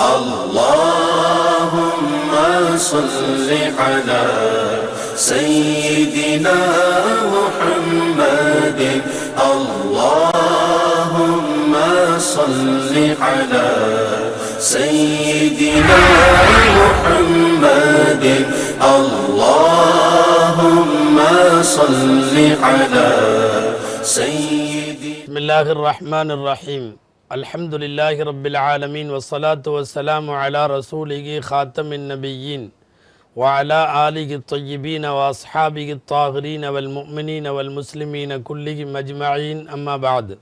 اللهم صل على سيدنا محمد. اللهم صل على سيدنا محمد. اللهم صل على سيدنا بسم الله الرحمن الرحيم. الحمد لله رب العالمين والصلاة والسلام على رسوله خاتم النبيين وعلى آله الطيبين وأصحابه الطاهرين والمؤمنين والمسلمين كلهم أجمعين. أما بعد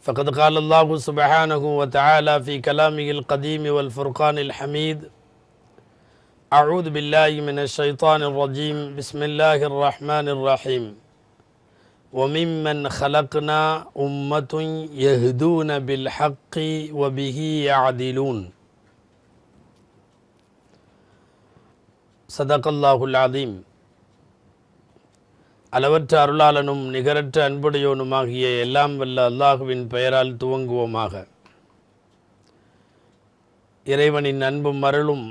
فقد قال الله سبحانه وتعالى في كلامه القديم والفرقان الحميد أعوذ بالله من الشيطان الرجيم. بسم الله الرحمن الرحيم. وممن خلقنا أمة يهدون بالحق وبه يعدلون صدق الله العظيم அளவற்ற அருளாளனும் நிகரற்ற அன்புடையோனுமாகிய எல்லாம் வல்ல அல்லாஹுவின் பெயரால் துவங்குவோமாக இறைவனின் அன்பும் அருளும்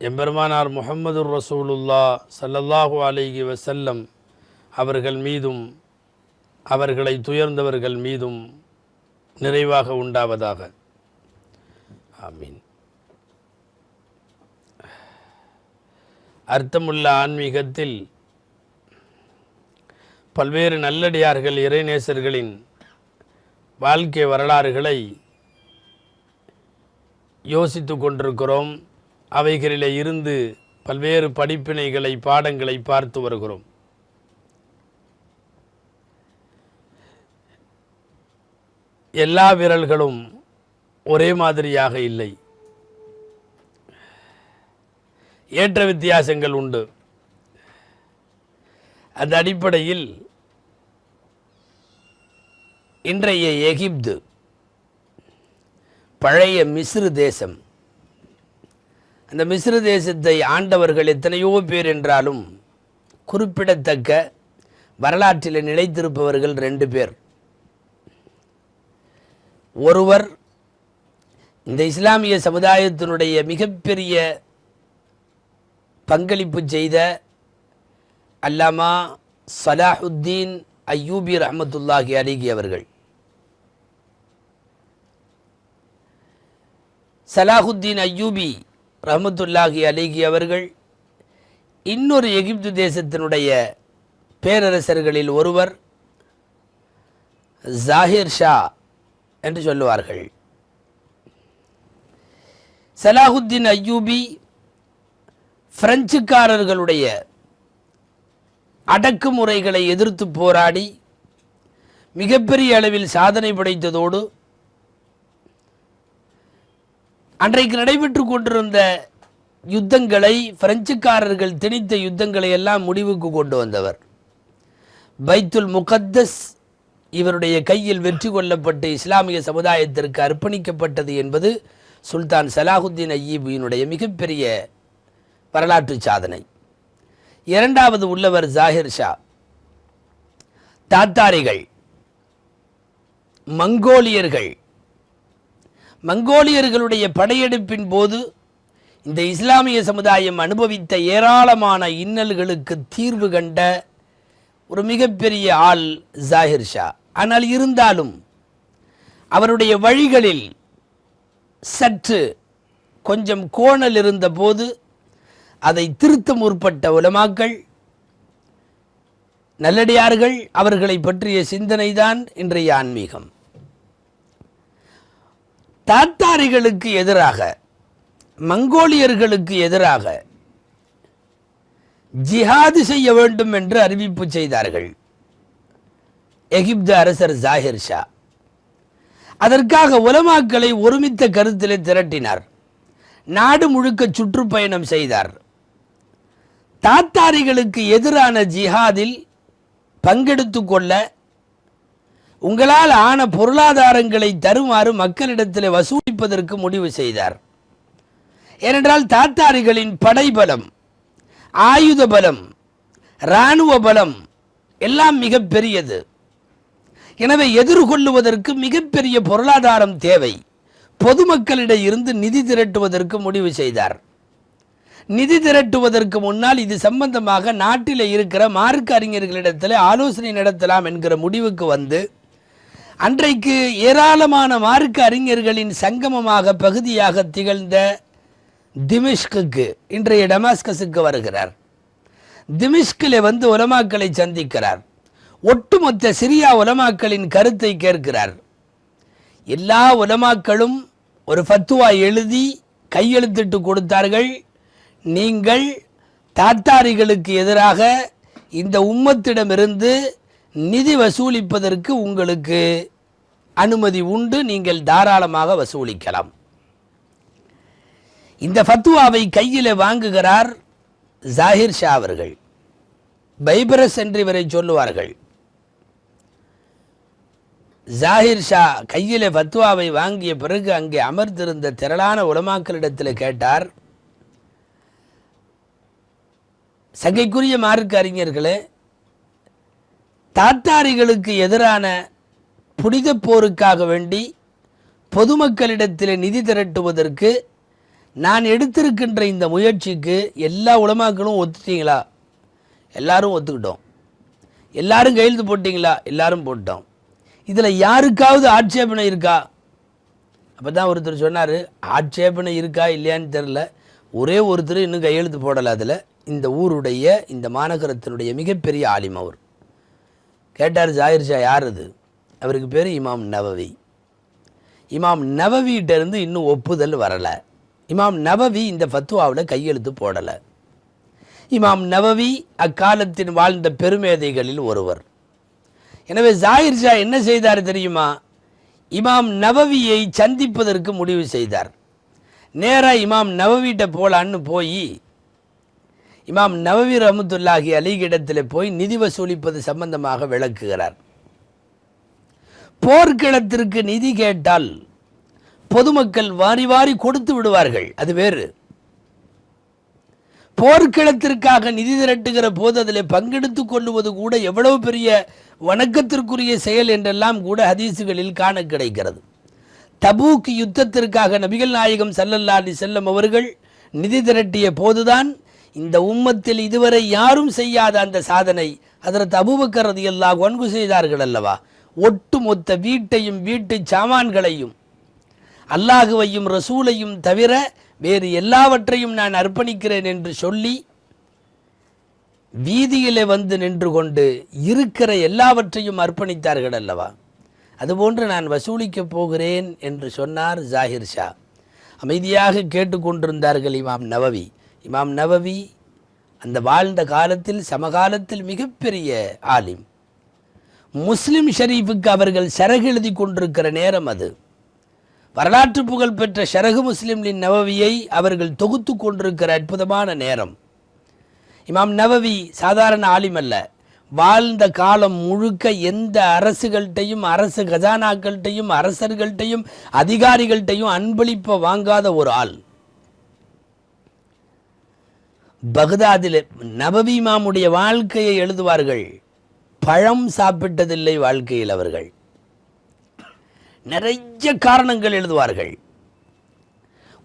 எம்பெருமானார் முஹம்மது ரசூலுல்லா ஸல்லல்லாஹு அலைஹி வஸல்லம் அவர்கள் மீதும் அவர்களை துயர்ந்தவர்கள் மீதும் நிறைவாக உண்டாவதாக. ஆமீன். அர்த்தமுள்ள ஆன்மீகத்தில் பல்வேறு நல்லடியார்கள் இறைநேசர்களின் வாழ்க்கை வரலாறுகளை யோசித்து கொண்டிருக்கிறோம். அவைகளிலே இருந்து பல்வேறு படிப்பினைகளை பாடங்களை பார்த்து வருகிறோம். எல்லா விரல்களும் ஒரே மாதிரியாக இல்லை. ஏற்ற வித்தியாசங்கள் உண்டு. அந்த அடிப்படையில் இன்றைய எகிப்து பழைய மிஸ்ரு தேசம். அந்த மிஸ்ரு தேசத்தை ஆண்டவர்கள் எத்தனையோ பேர் என்றாலும் குறிப்பிடத்தக்க வரலாற்றில் நிலைத்திருப்பவர்கள் ரெண்டு பேர். ஒருவர் இந்த இஸ்லாமிய சமுதாயத்தினுடைய மிகப்பெரிய பங்களிப்பு செய்த அல்லாமா சலாஹுத்தீன் ஐயூபி ரஹமத்துல்லாஹி அலிகி அவர்கள். சலாஹுத்தீன் அய்யூபி ரஹமத்துல்லாஹி அலிகி அவர்கள் இன்னொரு எகிப்து தேசத்தினுடைய பேரரசர்களில் ஒருவர் ஜாகிர் ஷா என்று சொல்லுவார்கள். சலாஹுத்தீன் அய்யூபி பிரெஞ்சுக்காரர்களுடைய அடக்குமுறைகளை எதிர்த்து போராடி மிகப்பெரிய அளவில் சாதனை படைத்ததோடு அன்றைக்கு நடைபெற்று கொண்டிருந்த யுத்தங்களை பிரெஞ்சுக்காரர்கள் திணித்த யுத்தங்களை எல்லாம் முடிவுக்கு கொண்டு வந்தவர். பைத்துல் முகத்தஸ் இவருடைய கையில் வெற்றி கொள்ளப்பட்டு இஸ்லாமிய சமுதாயத்திற்கு அர்ப்பணிக்கப்பட்டது என்பது சுல்தான் சலாஹுத்தீன் ஐயீபியினுடைய மிகப்பெரிய வரலாற்று சாதனை. இரண்டாவது உள்ளவர் ஜாகிர் ஷா. தாத்தாரிகள் மங்கோலியர்கள். மங்கோலியர்களுடைய படையெடுப்பின் போது இந்த இஸ்லாமிய சமுதாயம் அனுபவித்த ஏராளமான இன்னல்களுக்கு தீர்வு கண்ட ஒரு மிகப்பெரிய ஆள் ஜாகிர் ஷா. ஆனால் இருந்தாலும் அவருடைய வழிகளில் சற்று கொஞ்சம் கோணல் இருந்தபோது அதை திருத்த முற்பட்ட உலமாக்கள் நல்லடியார்கள் அவர்களை பற்றிய சிந்தனைதான் இன்றைய ஆன்மீகம். தாத்தாரிகளுக்கு எதிராக மங்கோலியர்களுக்கு எதிராக ஜிஹாது செய்ய வேண்டும் என்று அறிவிப்பு செய்தார்கள். எகிப்து அரசர் ஜாகிர் ஷா. அதற்காக உலமாக்களை ஒருமித்த கருத்திலே திரட்டினார். நாடு முழுக்க சுற்றுப்பயணம் செய்தார். தாத்தாரிகளுக்கு எதிரான ஜிஹாதில் பங்கெடுத்து கொள்ள உங்களால் ஆன பொருளாதாரங்களை தருமாறு மக்களிடத்தில் வசூலிப்பதற்கு முடிவு செய்தார். ஏனென்றால் தாத்தாரிகளின் படைபலம் ஆயுத பலம் இராணுவ பலம் எல்லாம் மிக பெரியது. எனவே எதிர்கொள்ளுவதற்கு மிகப்பெரிய பொருளாதாரம் தேவை. பொதுமக்களிடம் இருந்து நிதி திரட்டுவதற்கு முடிவு செய்தார். நிதி திரட்டுவதற்கு முன்னால் இது சம்பந்தமாக நாட்டில் இருக்கிற மார்க்க அறிஞர்களிடத்தில் ஆலோசனை நடத்தலாம் என்கிற முடிவுக்கு வந்து அன்றைக்கு ஏராளமான மார்க்க அறிஞர்களின் சங்கமமாக பகுதியாக திகழ்ந்த திமிஷ்குக்கு இன்றைய டமாஸ்கஸுக்கு வருகிறார். திமிஷ்கிலே வந்து உலமாக்களை சந்திக்கிறார். ஒட்டுமொத்த சிரியா உலமாக்களின் கருத்தை கேட்கிறார். எல்லா உலமாக்களும் ஒரு ஃபத்துவா எழுதி கையெழுத்திட்டு கொடுத்தார்கள். நீங்கள் தாத்தாரிகளுக்கு எதிராக இந்த உம்மத்திடமிருந்து நிதி வசூலிப்பதற்கு உங்களுக்கு அனுமதி உண்டு. நீங்கள் தாராளமாக வசூலிக்கலாம். இந்த ஃபத்துவாவை கையில் வாங்குகிறார் ஜாகிர் ஷா அவர்கள். பைபரஸ் என்று இவரை சொல்லுவார்கள். ஜாகிர் ஷா கையில் ஃபத்வாவை வாங்கிய பிறகு அங்கே அமர்ந்திருந்த திரளான உலமாக்களிடத்தில் கேட்டார் சங்கைக்குரிய மார்க்க அறிஞர்களே தாத்தாரிகளுக்கு எதிரான புனித போருக்காக வேண்டி பொதுமக்களிடத்தில் நிதி திரட்டுவதற்கு நான் எடுத்திருக்கின்ற இந்த முயற்சிக்கு எல்லா உலமாக்களும் ஒத்துட்டீங்களா? எல்லாரும் ஒத்துக்கிட்டோம். எல்லாரும் கையெழுத்து போட்டிங்களா? எல்லாரும் போட்டோம். இதில் யாருக்காவது ஆட்சேபனை இருக்கா? அப்போ தான் ஒருத்தர் சொன்னார் ஆட்சேபனை இருக்கா இல்லையான்னு தெரில ஒரே ஒருத்தர் இன்னும் கையெழுத்து போடலை அதில். இந்த ஊருடைய இந்த மாநகரத்தினுடைய மிகப்பெரிய ஆலிம் அவர். கேட்டார் ஜாகிர் ஷா யார் அது? அவருக்கு பேர் இமாம் நவவி. இமாம் நவவிகிட்டேருந்து இன்னும் ஒப்புதல் வரலை. இமாம் நவவி இந்த ஃபத்துவாவில் கையெழுத்து போடலை. இமாம் நவவி அக்காலத்தின் வாழ்ந்த பெருமேதைகளில் ஒருவர். எனவே ஜாகிர் ஷா என்ன செய்தார் தெரியுமா? இமாம் நவவியை சந்திப்பதற்கு முடிவு செய்தார். நேராக இமாம் நவவிட்ட போலான்னு போய் இமாம் நவவி ரஹமத்துல்லாஹி அலிகிடத்தில் போய் நிதி வசூலிப்பது சம்பந்தமாக விளக்குகிறார். போர்க்களத்திற்கு நிதி கேட்டால் பொதுமக்கள் வாரி வாரி கொடுத்து விடுவார்கள். அது வேறு. போர்க்களத்திற்காக நிதி திரட்டுகிற போது அதில் பங்கெடுத்துக் கொள்ளுவது கூட எவ்வளவு பெரிய வணக்கத்திற்குரிய செயல் என்றெல்லாம் கூட ஹதீசுகளில் காண கிடைக்கிறது. தபூக் யுத்தத்திற்காக நபிகள் நாயகம் சல்லல்லா அலி செல்லம் அவர்கள் நிதி திரட்டிய போதுதான் இந்த உம்மத்தில் இதுவரை யாரும் செய்யாத அந்த சாதனை அதற்கு அபூபக்கர் எல்லா அன்பு செய்தார்கள் அல்லவா? ஒட்டுமொத்த வீட்டையும் வீட்டு சாமான்களையும் அல்லாஹுவையும் ரசூலையும் தவிர வேறு எல்லாவற்றையும் நான் அர்ப்பணிக்கிறேன் என்று சொல்லி வீதியிலே வந்து நின்று கொண்டு இருக்கிற எல்லாவற்றையும் அர்ப்பணித்தார்கள் அல்லவா? அதுபோன்று நான் வசூலிக்கப் போகிறேன் என்று சொன்னார் ஜாகிர் ஷா. அமைதியாக கேட்டுக்கொண்டிருந்தார்கள் இமாம் நவவி. இமாம் நவவி அந்த வாழ்ந்த காலத்தில் சமகாலத்தில் மிகப்பெரிய ஆலிம். முஸ்லிம் ஷரீஃபுக்கு அவர்கள் சரகு எழுதி கொண்டிருக்கிற நேரம் அது. வரலாற்று புகழ் பெற்ற ஷரகு முஸ்லிம்லின் நவவியை அவர்கள் தொகுத்து கொண்டிருக்கிற அற்புதமான நேரம். இமாம் நவவி சாதாரண ஆலிம் அல்ல. வாழ்ந்த காலம் முழுக்க எந்த அரசுகள்கிட்டையும் அரசு கஜானாக்கள்கிட்டையும் அரசர்கள்ட்டையும் அதிகாரிகள்கிட்டையும் அன்பளிப்பை வாங்காத ஒரு ஆள். பகதாதில் நபவி இமாமுடைய வாழ்க்கையை எழுதுவார்கள். பழம் சாப்பிட்டதில்லை வாழ்க்கையில் அவர்கள். நிறைய காரணங்கள் எழுதுவார்கள்.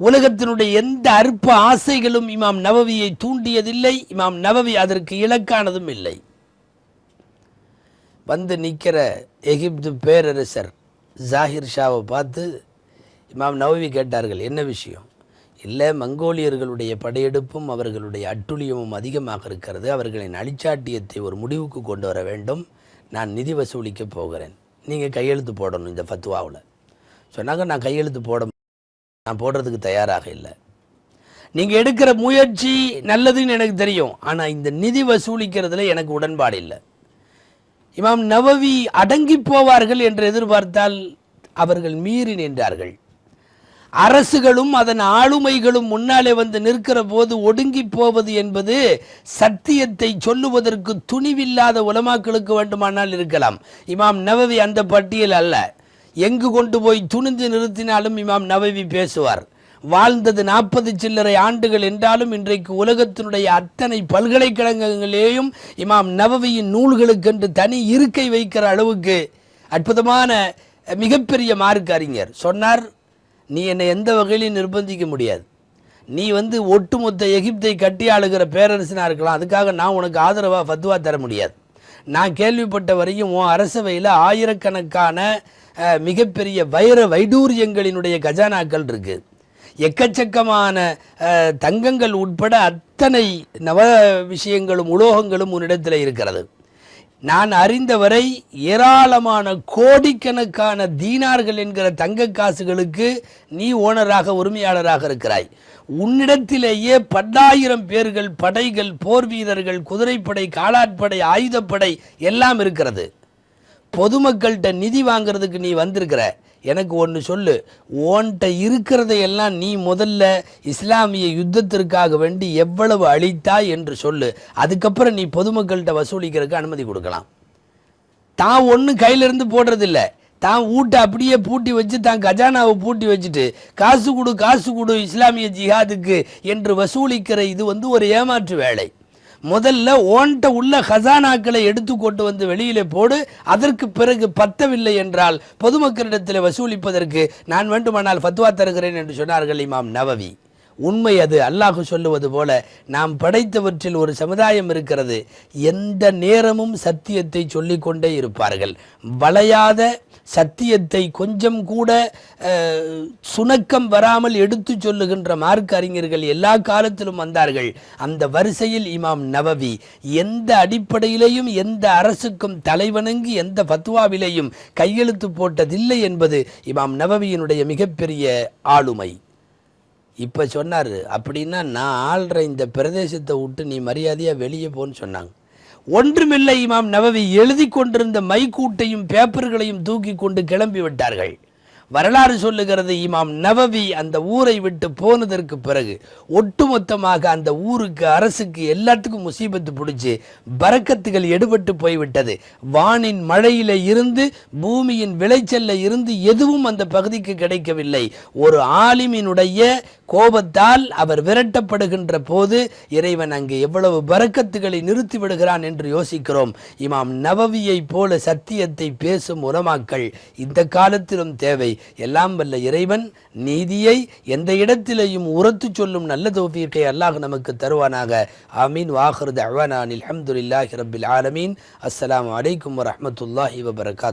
உலகத்தினுடைய எந்த அற்ப ஆசைகளும் இமாம் நவவியை தூண்டியதில்லை இமாம் நவவி அதற்கு இலக்கானதும் இல்லை. வந்து நிற்கிற எகிப்து பேரரசர் ஜாகிர் ஷாவை பார்த்து இமாம் நவவி கேட்டார்கள் என்ன விஷயம்? இல்லை மங்கோலியர்களுடைய படையெடுப்பும் அவர்களுடைய அட்டுழியமும் அதிகமாக இருக்கிறது. அவர்களின் அழிச்சாட்டியத்தை ஒரு முடிவுக்கு கொண்டு வர வேண்டும். நான் நிதி வசூலிக்க போகிறேன். நீங்கள் கையெழுத்து போடணும் இந்த ஃபத்வாவில். சொன்னாங்க நான் கையெழுத்து போட நான் போடுறதுக்கு தயாராக இல்லை. நீங்கள் எடுக்கிற முயற்சி நல்லதுன்னு எனக்கு தெரியும். ஆனால் இந்த நிதி வசூலிக்கிறதுல எனக்கு உடன்பாடு இல்லை. இமாம் நவவி அடங்கி போவார்கள் என்று எதிர்பார்த்தால் அவர்கள் மீறி நின்றார்கள். அரசுகளும் அதன் ஆளுமைகளும் முன்னாலே வந்து நிற்கிற போது ஒடுங்கி போவது என்பது சத்தியத்தை சொல்லுவதற்கு துணிவில்லாத உலமாக்களுக்கு வேண்டுமானால் இருக்கலாம். இமாம் நவவி அந்த பட்டியல் அல்ல. எங்கு கொண்டு போய் துணிந்து நிறுத்தினாலும் இமாம் நவவி பேசுவார். வாழ்ந்தது நாற்பது சில்லறை ஆண்டுகள் என்றாலும் இன்றைக்கு உலகத்தினுடைய அத்தனை பல்கலைக்கழகங்களிலேயும் இமாம் நவவியின் நூல்களுக்கென்று தனி இருக்கை வைக்கிற அளவுக்கு அற்புதமான மிகப்பெரிய மார்க் அறிஞர். சொன்னார் நீ என்னை எந்த வகையிலையும் நிர்பந்திக்க முடியாது. நீ வந்து ஒட்டுமொத்த எகிப்தை கட்டி ஆளுகிற பேரரசனாக இருக்கலாம். அதுக்காக நான் உனக்கு ஆதரவாக ஃபத்வா தர முடியாது. நான் கேள்விப்பட்ட வரையும் உன் அரசவையில் ஆயிரக்கணக்கான மிகப்பெரிய வைர வைடூரியங்களினுடைய கஜானாக்கள் இருக்கு. எக்கச்சக்கமான தங்கங்கள் உட்பட அத்தனை நவ விஷயங்களும் உலோகங்களும் உன்னிடத்தில் இருக்கிறது. நான் அறிந்தவரை ஏராளமான கோடிக்கணக்கான தீனார்கள் என்கிற தங்க காசுகளுக்கு நீ ஓனராக உரிமையாளராக இருக்கிறாய். உன்னிடத்திலேயே பல்லாயிரம் பேர்கள் படைகள் போர் வீரர்கள் குதிரைப்படை காலாட்படை ஆயுதப்படை எல்லாம் இருக்கிறது. பொதுமக்கள்கிட்ட நிதி வாங்குறதுக்கு நீ வந்திருக்கிற. எனக்கு ஒன்று சொல்லு. உன்கிட்ட இருக்கிறதையெல்லாம் நீ முதல்ல இஸ்லாமிய யுத்தத்திற்காக வேண்டி எவ்வளவு அளித்தாய் என்று சொல்லு. அதுக்கப்புறம் நீ பொதுமக்கள்கிட்ட வசூலிக்கிறதுக்கு அனுமதி கொடுக்கலாம். தான் ஒன்றும் கையிலேருந்து போடுறதில்ல. தான் வீட்டை அப்படியே பூட்டி வச்சு தான் கஜானாவை பூட்டி வச்சுட்டு காசு கொடு காசு கொடு இஸ்லாமிய ஜிஹாதுக்கு என்று வசூலிக்கிற இது வந்து ஒரு ஏமாற்று வேலை. முதல்ல ஓன்ட்ட உள்ள ஹசானாக்களை எடுத்து கொண்டு வந்து வெளியிலே போடு அதற்கு பிறகு பத்தவில்லை என்றால் பொதுமக்களிடத்தில் வசூலிப்பதற்கு நான் வேண்டுமானால் ஃபத்வா தருகிறேன் என்று சொன்னார்கள் இமாம் நவவி. உண்மை அது அல்லாஹு சொல்லுவது போல நாம் படைத்தவற்றில் ஒரு சமுதாயம் இருக்கிறது எந்த நேரமும் சத்தியத்தை சொல்லிக்கொண்டே இருப்பார்கள். வளையாத சத்தியத்தை கொஞ்சம் கூட சுணக்கம் வராமல் எடுத்து சொல்லுகின்ற மார்க் அறிஞர்கள் எல்லா காலத்திலும் வந்தார்கள். அந்த வரிசையில் இமாம் நவவி எந்த அடிப்படையிலேயும் எந்த அரசுக்கும் தலைவணங்கி எந்த பத்துவாவிலையும் கையெழுத்து போட்டதில்லை என்பது இமாம் நவவியினுடைய மிகப்பெரிய ஆளுமை. இப்போ சொன்னார் அப்படின்னா நான் ஆள்ற இந்த பிரதேசத்தை விட்டு நீ மரியாதையாக வெளியே போன்னு சொன்னாங்க. ஒன்றுமில்லை இமாம் நவவி எழுதி கொண்டிருந்த மைக்கூட்டையும் பேப்பர்களையும் தூக்கி கொண்டு கிளம்பி விட்டார்கள் வரலாறு சொல்லுகிறது இமாம் நவவி அந்த ஊரை விட்டு போனதற்கு பிறகு ஒட்டுமொத்தமாக அந்த ஊருக்கு அரசுக்கு எல்லாத்துக்கும் முசீபத்து பிடிச்சி பறக்கத்துகள் எடுபட்டு போய்விட்டது. வானின் மழையில இருந்து பூமியின் விளைச்சல்ல இருந்து எதுவும் அந்த பகுதிக்கு கிடைக்கவில்லை. ஒரு ஆலிமினுடைய கோபத்தால் அவர் விரட்டப்படுகின்ற போது இறைவன் அங்கே எவ்வளவு பறக்கத்துகளை நிறுத்தி விடுகிறான் என்று யோசிக்கிறோம். இமாம் நவவியைப் போல சத்தியத்தை பேசும் உலமாக்கள் இந்த காலத்திலும் தேவை. எல்லாம் வல்ல இறைவன் நீதியை எந்த இடத்திலேயும் உரத்து சொல்லும் நல்ல தோஃபீக்கை அல்லாஹ் நமக்கு தருவானாக. ஆமீன். வாஹருத் தவானான் அலமதுல்லாஹி ரபில் ஆலமீன். அஸ்லாம் வலைக்கம் வரமத்துல்லாஹி வபரகாத்.